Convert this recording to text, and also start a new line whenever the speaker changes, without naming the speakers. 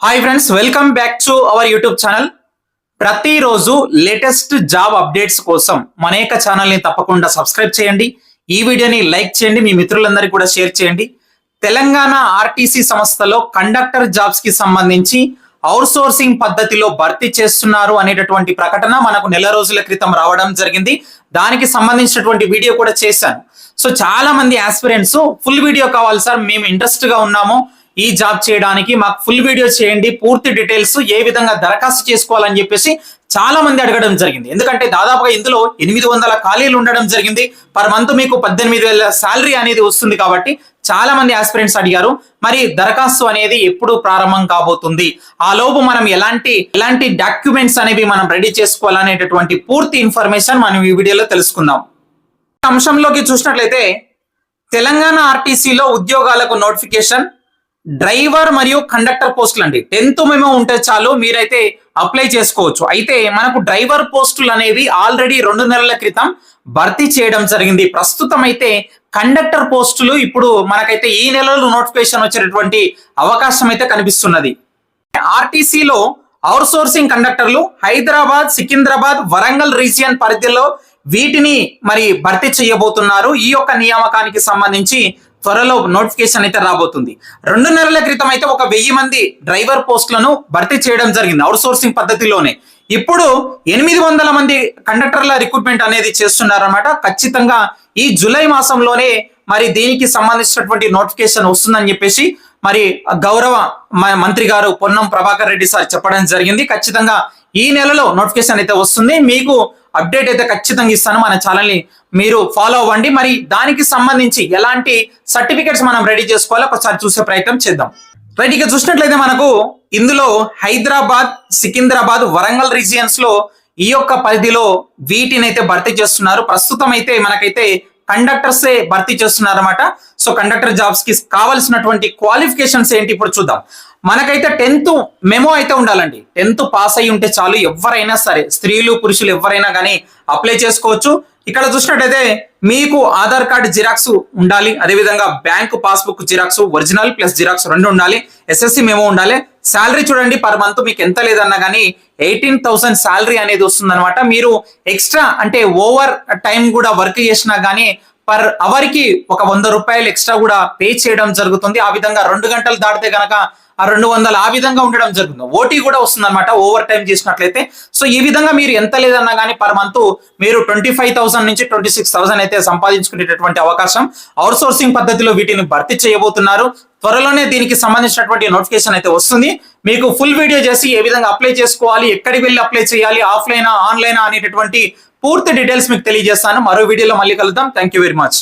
Hi friends welcome back to our YouTube channel ప్రతిరోజు latest job updates కోసం మన యొక్క ఛానల్ని తప్పకుండా సబ్స్క్రైబ్ చేయండి. ఈ వీడియోని లైక్ చేయండి మీ మిత్రులందరికీ కూడా షేర్ చేయండి. తెలంగాణ ఆర్టీసీ సంస్థలో కండక్టర్ జాబ్స్కి సంబంధించి అవుట్సోర్సింగ్ పద్ధతిలో భర్తీ చేస్తున్నారు అనేటటువంటి ప్రకటన మనకు నెల రోజుల క్రితం రావడం జరిగింది. దానికి సంబంధించినటువంటి వీడియో కూడా చేశాను. సో చాలా మంది ఆస్పిరెంట్స్ ఫుల్ వీడియో కావాలి సార్. మేము ఇంట్రెస్ట్గా ఉన్నాము. ఈ జాబ్ చేయడానికి మాకు ఫుల్ వీడియో చేయండి పూర్తి డీటెయిల్స్ ఏ విధంగా దరఖాస్తు చేసుకోవాలని చెప్పేసి చాలా మంది అడగడం జరిగింది. ఎందుకంటే దాదాపుగా ఇందులో ఎనిమిది వందల ఖాళీలు ఉండడం జరిగింది. పర్ మంత్ మీకు పద్దెనిమిది వేల శాలరీ అనేది వస్తుంది కాబట్టి చాలా మంది ఆస్పిరెంట్స్ అడిగారు మరి దరఖాస్తు అనేది ఎప్పుడు ప్రారంభం కాబోతుంది? ఆ లోపు మనం ఎలాంటి ఎలాంటి డాక్యుమెంట్స్ అనేవి మనం రెడీ చేసుకోవాలనేటటువంటి పూర్తి ఇన్ఫర్మేషన్ మనం ఈ వీడియోలో తెలుసుకుందాం. అంశంలోకి చూసినట్లయితే తెలంగాణ ఆర్టీసీలో ఉద్యోగాలకు నోటిఫికేషన్ డ్రైవర్ మరియు కండక్టర్ పోస్టులు అండి టెన్త్ మేము ఉంటే చాలు మీరైతే అప్లై చేసుకోవచ్చు. అయితే మనకు డ్రైవర్ పోస్టులు అనేవి ఆల్రెడీ రెండు నెలల క్రితం భర్తీ చేయడం జరిగింది. ప్రస్తుతం అయితే కండక్టర్ పోస్టులు ఇప్పుడు మనకైతే ఈ నెలలో నోటిఫికేషన్ వచ్చేటటువంటి అవకాశం అయితే కనిపిస్తున్నది. ఆర్టీసీలో అవుట్ సోర్సింగ్ కండక్టర్లు హైదరాబాద్ సికింద్రాబాద్ వరంగల్ రీజియన్ పరిధిలో వీటిని మరి భర్తీ చేయబోతున్నారు. ఈ యొక్క నియామకానికి సంబంధించి త్వరలో నోటిఫికేషన్ అయితే రాబోతుంది. రెండు నెలల క్రితం అయితే ఒక వెయ్యి మంది డ్రైవర్ పోస్టులను భర్తీ చేయడం జరిగింది అవుట్ సోర్సింగ్ పద్ధతిలోనే. ఇప్పుడు ఎనిమిది వందల మంది కండక్టర్ల రిక్రూట్మెంట్ అనేది చేస్తున్నారన్నమాట. ఖచ్చితంగా ఈ జూలై మాసంలోనే మరి దీనికి సంబంధించినటువంటి నోటిఫికేషన్ వస్తుందని చెప్పేసి మరి గౌరవ మ- మంత్రి గారు పొన్నం ప్రభాకర్ రెడ్డి సార్ చెప్పడం జరిగింది. ఖచ్చితంగా ఈ నెలలో నోటిఫికేషన్ అయితే వస్తుంది. మీకు అప్డేట్ అయితే ఖచ్చితంగా ఇస్తాను మన ఛానల్ని. మీరు ఫాలో అవ్వండి. మరి దానికి సంబంధించి ఎలాంటి సర్టిఫికెట్స్ మనం రెడీ చేసుకోవాలో ఒకసారి చూసే ప్రయత్నం చేద్దాం. రైట్ ఇక చూసినట్లయితే మనకు ఇందులో హైదరాబాద్ సికింద్రాబాద్ వరంగల్ రీజియన్స్లో ఈ యొక్క పరిధిలో వీటిని అయితే భర్తీ చేస్తున్నారు. ప్రస్తుతం అయితే మనకైతే కండక్టర్స్ భర్తీ చేస్తున్నారన్నమాట. సో కండక్టర్ జాబ్స్కి కావాల్సినటువంటి క్వాలిఫికేషన్స్ ఏంటి ఇప్పుడు చూద్దాం. మనకైతే టెన్త్ మెమో అయితే ఉండాలండి. టెన్త్ పాస్ అయి ఉంటే చాలు ఎవరైనా సరే స్త్రీలు పురుషులు ఎవరైనా కానీ అప్లై చేసుకోవచ్చు. ఇక్కడ చూసినట్టయితే మీకు ఆధార్ కార్డు జిరాక్స్ ఉండాలి. అదేవిధంగా bank passbook xerox original plus xerox రెండు ఉండాలి. ఎస్ఎస్సి మెమో ఉండాలి. శాలరీ చూడండి పర్ మంత్ మీకు ఎంత లేదన్నా కానీ ఎయిటీన్ థౌసండ్ శాలరీ అనేది వస్తుందన్నమాట. మీరు ఎక్స్ట్రా అంటే ఓవర్ టైం కూడా వర్క్ చేసినా కానీ పర్ అవర్కి ఒక వంద రూపాయలు ఎక్స్ట్రా కూడా పే చేయడం జరుగుతుంది. ఆ విధంగా రెండు గంటలు దాటితే గనక ఆ రెండు వందలు ఆ విధంగా ఉండడం జరుగుతుంది. ఓటీ కూడా వస్తుంది అనమాట ఓవర్ టైం చేసినట్లయితే. సో ఈ విధంగా మీరు ఎంత లేదన్నా కానీ పర్ మంత్ మీరు ట్వంటీ ఫైవ్ థౌసండ్ నుంచి ట్వంటీ సిక్స్ థౌసండ్ అయితే సంపాదించుకునేటటువంటి అవకాశం. అవుట్ సోర్సింగ్ పద్ధతిలో వీటిని భర్తీ చేయబోతున్నారు. త్వరలోనే దీనికి సంబంధించినటువంటి నోటిఫికేషన్ అయితే వస్తుంది. మీకు ఫుల్ వీడియో చేసి ఏ విధంగా అప్లై చేసుకోవాలి ఎక్కడికి వెళ్ళి అప్లై చేయాలి ఆఫ్లైనా ఆన్లైనా అనేటటువంటి పూర్తి డీటెయిల్స్ మీకు తెలియజేస్తాను. మరో వీడియోలో మళ్ళీ కలుద్దాం. Thank you very much